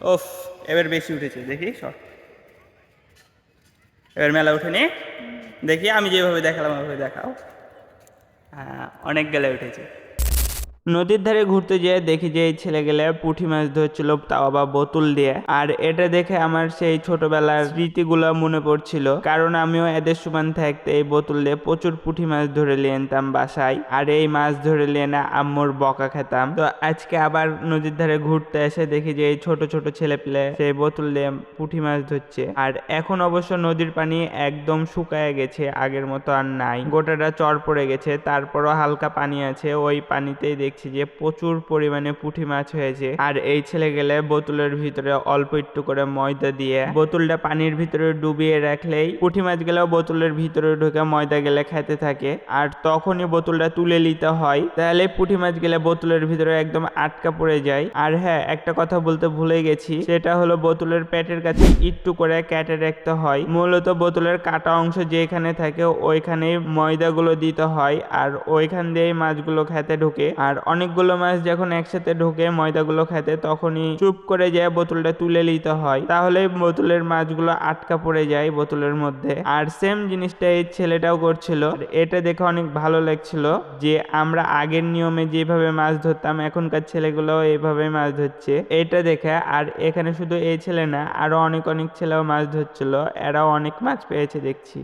ওফ, এবার বেশি উঠেছে, দেখি, সর। এবার মেলা উঠেনি দেখি, আমি যেভাবে দেখালাম ওইভাবে দেখাও। হ্যাঁ অনেক গেলে উঠেছে। নদীর ধারে ঘুরতে যেয়ে দেখি যে এই ছেলেগুলো পুঁটি মাছ ধরছিল, তাও আবার বোতল দিয়ে। আর এটা দেখে আমার সেই ছোটবেলার স্মৃতিগুলো মনে পড়ছিল, কারণ আমিও এদের সমান থাকতে এই বোতল দিয়ে প্রচুর পুঁটি মাছ ধরে নিয়ে আনতাম বাসায়, আর এই মাছ ধরে নিয়ে না আম্মুর বকা খেতাম। তো আজকে আবার নদীর ধারে ঘুরতে এসে দেখি যে এই ছোট ছোট ছেলে পেলে সেই বোতল দিয়ে পুঁটি মাছ ধরছে। আর এখন অবশ্য নদীর পানি একদম শুকায় গেছে, আগের মতো আর নাই। গোটাটা চর পড়ে গেছে, তারপরও হালকা পানি আছে, ওই পানিতেই দেখছি যে প্রচুর পরিমাণে পুঁটি মাছ হয়েছে। আর এই ছেলে গেলে বোতলের ভিতরে অল্প একটু করে ময়দা দিয়ে, বোতলটা পানির ভিতরে ডুবিয়ে রাখলেই পুঁটি মাছ গেলেও বোতলের ভিতরে ঢুকে ময়দা গেলে খেতে থাকে। আর তখনই বোতলটা তুলে নিতে হয়, তাহলে পুঁটি মাছ গেলে বোতলের ভিতরে একদম আটকা পড়ে যায়। আর হ্যাঁ একটা কথা বলতে ভুলে গেছি, সেটা হলো বোতলের পেটের কাছে একটু করে কেটে রাখতে হয়। মূলত বোতলের কাটা অংশ যেখানে থাকে, ওইখানেই ময়দাগুলো দিতে হয়, আর ওইখান দিয়েই মাছগুলো খেতে ঢুকে। আর অনেকগুলো মাছ যখন একসাথে ঢুকে ময়দাগুলো খেতে, তখনই চুপ করে যায় বোতলটা তুলে নিতে হয়। তাহলে বোতলের মাছগুলো আটকা পড়ে যায় বোতলের মধ্যে। আর সেম জিনিসটা এই ছেলেটাও করছিল। এটা দেখে অনেক ভালো লাগছিল যে আমরা আগের নিয়মে যেভাবে মাছ ধরতাম, এখনকার ছেলেগুলো এইভাবে মাছ ধরছে। এটা দেখে আর এখানে শুধু এই ছেলে না, আরও অনেক অনেক ছেলেও মাছ ধরছিল। এরাও অনেক মাছ পেয়েছে দেখছি।